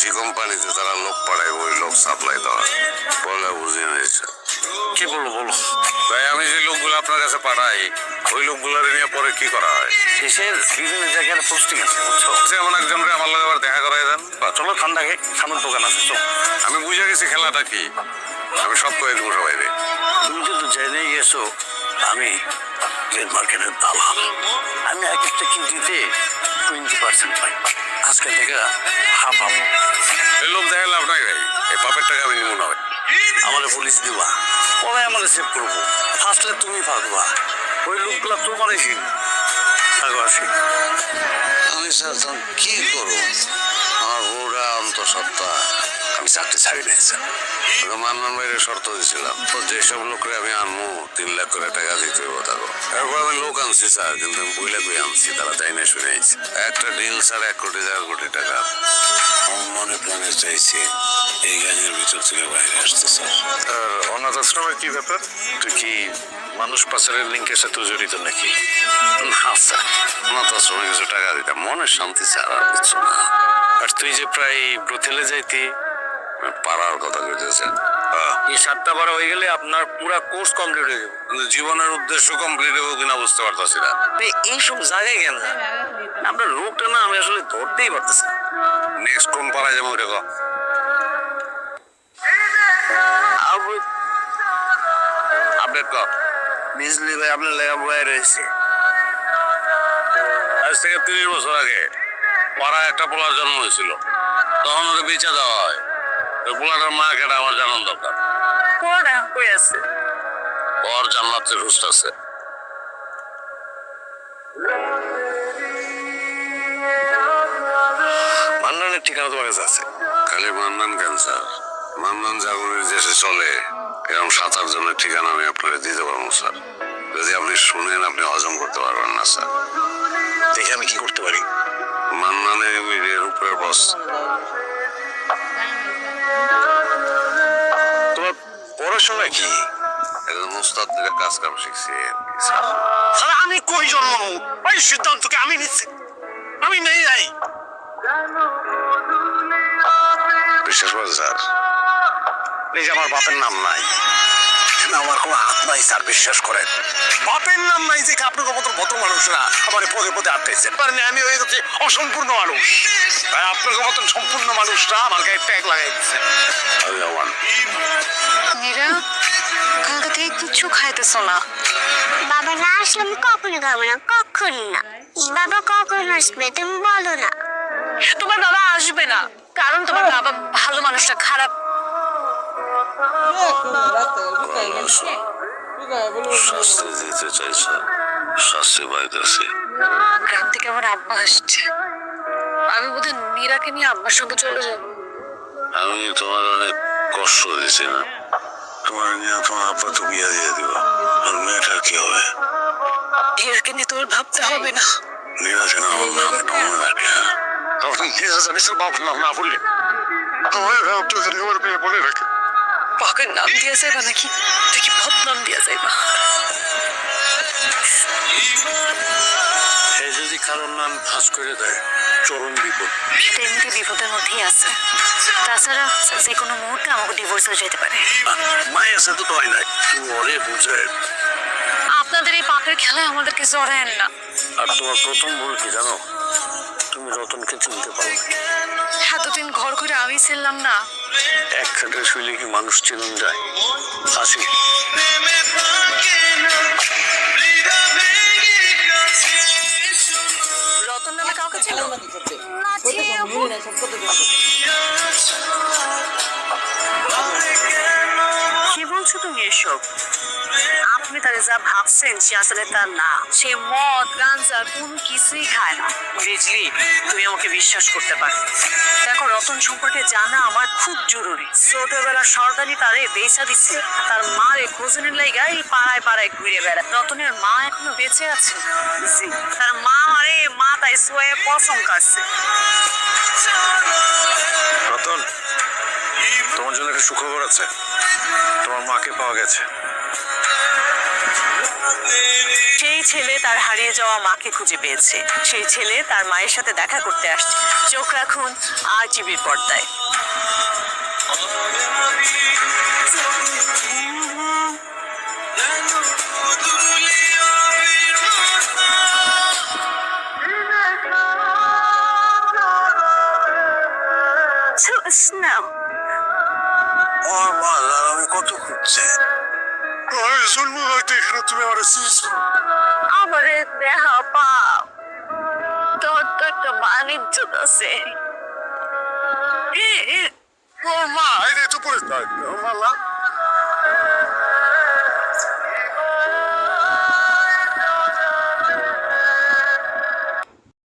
বিদেশি কোম্পানিতে তারা লোক পাঠায় ওই লোক সাপ্লাই দেওয়া। বলে বুঝিয়ে নিয়েছে কি বলব বলো। তাই আমি যে লোকগুলো আপনার কাছে পাঠাই ওই লোকগুলো নিয়ে পরে কি করা হয়? দেশের বিভিন্ন জায়গায় পোস্টিং আছে বুঝছ? যে এমন একজনকে আমার লাগে আবার দেখা করাই দেন। বা চলো ঠান্ডা খেয়ে খানোর দোকান আছে চলো। আমি বুঝে গেছি খেলাটা কি। আমি সব করে দেবো সবাই তুমি কিন্তু জেনেই গেছো আমি রেল মার্কেটের দালাল। আমি এক একটা কিনতে টোয়েন্টি পার্সেন্ট পাই। আজকে থেকে হাফ হাফ। এই লোক দেখা লাভ নাই ভাই। এই পাপের টাকা আমি নিব না ভাই। আমাদের পুলিশ দিবা। পরে আমাদের সেভ করব। ফার্স্টে তুমি পাকবা ওই লোকগুলো তোমারই আগে আসি আমি স্যার কি করব? আমার বউরা অন্তঃসত্ত্বা। আমি চাকরি ছাড়ি ওকে মান্নান বাইরে শর্ত দিয়েছিলাম তো যেসব লোকরে আমি আনব তিন লাখ করে টাকা দিতে হইব তাকে। এরপর আমি লোক আনছি স্যার কিন্তু আমি বইলে কই আনছি তারা তাই না শুনে একটা ডিল স্যার এক কোটি দেড় কোটি টাকা। মনে প্রাণে চাইছে এই গানের ভিতর থেকে বাইরে আসতে স্যার। অনাথ আশ্রমের কি ব্যাপার? তুই কি মানুষ পাচারের লিঙ্কের সাথে জড়িত নাকি? না স্যার। অনাথ আশ্রমে কিছু টাকা দিতাম মনে শান্তি স্যার আর কিছু না। আর তুই যে প্রায় ব্রথেলে যাইতি পাড়ার কথা কইতেছেন? এই সাতটা বারো হয়ে গেলে আপনার পুরো কোর্স কমপ্লিট হয়ে যাবে। কিন্তু জীবনের উদ্দেশ্য কমপ্লিট হবে কিনা বুঝতে পারতাছি না। এইসব জায়গায় কেন? আপনার রোগটা না আমি আসলে ধরতেই পারতেছি নেক্সট কোন পাড়ায় যাব ওটা আপডেট কর। বিজলি ভাই আপনার লেখা বয়ে রয়েছে। আজ থেকে তিরিশ বছর আগে পাড়ায় একটা পোলার জন্ম হয়েছিল। তখন ওকে বেঁচে দেওয়া হয়। পোলাটার মা কেটে আমার জানার দরকার। কোনটা? কই আছে? ওর জান্নাতের হুস্ট আছে। মান্নানের ঠিকানা তোমার কাছে আছে? খালি মান্নান ক্যান্সার মান্নান জাগরণের দেশে চলে। এরকম সাত আট জনের ঠিকানা আমি আপনাকে দিতে পারব স্যার। যদি আপনি শুনেন আপনি হজম করতে পারবেন না স্যার। দেখে আমি কি করতে পারি। মান্নানের উপরে বস। তোমার পড়াশোনা কি? একজন কাজ কাম শিখছি স্যার আমি কই জন্ম ওই সিদ্ধান্তকে আমি নিচ্ছি। আমি নেই যাই বিশ্বাস করেন স্যার যে আমার বাপের নাম নাই। এখানে আমার কোনো হাত নাই স্যার বিশ্বাস করেন। বাপের নাম নাই যে আপনার মতো ভদ্র মানুষরা আমার পদে পদে আটকাইছেন। পারেন আমি হয়ে গেছি অসম্পূর্ণ মানুষ। তাই আপনার মতন সম্পূর্ণ মানুষরা আমার গায়ে ট্যাগ লাগাই দিচ্ছেন মীরা কালকে থেকে কিচ্ছু খাইতেছ না। বাবা না আসলে আমি কখনো খাব না কখন না। বাবা কখন আসবে তুমি বলো না। তোমার বাবা আসবে না কারণ তোমার বাবা ভালো মানুষটা খারাপ। শাস্তি দিতে চাই শাস্তি পাইতেছি গ্রাম থেকে আমার আব্বা আসছে। আমি বোধহয় মীরাকে নিয়ে আব্বার সঙ্গে চলে যাব। আমি তোমার অনেক কষ্ট দিয়েছি না। তোমার নিয়ে তোমার আপা তো বিয়ে দিয়ে দিবা। আর মেয়েটার কি হবে? মীরাকে নিয়ে তোমার ভাবতে হবে না। নীরাজ না আমার নামটা মনে রাখে হ্যাঁ? আপনি নিজে জানিস বাবার নাম না বললে আমার আপনাদের আমার মেয়ে বলে রাখে। পাকের নাম দিয়া যাইবা নাকি? দেখি ভাব নাম দিয়া যাইবা। সে যদি কারোর নাম ফাঁস করে দেয় চরম বিপদ। সে তো এমনিতে বিপদের মধ্যেই আছে। তাছাড়া যে কোনো মুহূর্তে আমাকে ডিভোর্স হয়ে যেতে পারে। মায়ের আছে তো হয় নাই। ওরে বুঝে আপনাদের এই পাকের খেলায় আমাদেরকে জড়ায়েন না। আর তোমার প্রথম ভুল কি জানো? তুমি রতনকে চিনতে পারো। এতদিন ঘর করে আমি ছিলাম না। এক খাটে শুইলে কি মানুষ চিনুন যায়? আসি। রতন নামে কাউকে ছিল কি বলছো তুমি এসব? তাকে যা ভাবছেন সে আসলে তা না। সে মদ গাঞ্জা কোনো কিছুই খায় না। বিজলি তুমি আমাকে বিশ্বাস করতে পারো। দেখো রতন সম্পর্কে জানা আমার খুব জরুরি। ছোটবেলা সরকারি তারে বেচা দিচ্ছে। তার মারে খোঁজনের লাইগা এই পাড়ায় পাড়ায় ঘুরে বেড়ায়। রতনের মা এখনও বেঁচে আছে? জি। তার মা আরে মা তাই সোয়ে পছন্দ কাটছে। রতন তোমার জন্য একটা সুখবর আছে। তোমার মাকে পাওয়া গেছে। সেই ছেলে তার হারিয়ে যাওয়া মাকে খুঁজে পেয়েছে। সেই ছেলে তার মায়ের সাথে দেখা করতে আসছে। চোখ রাখুন আর টিভির পর্দায় জন্ম হইতে এখানে তুমি আমার চিনছো? আমারে দেখা পাপ তোর তো একটা বাণিজ্য আছে। ও মা। যে তো পড়ে থাক মালা।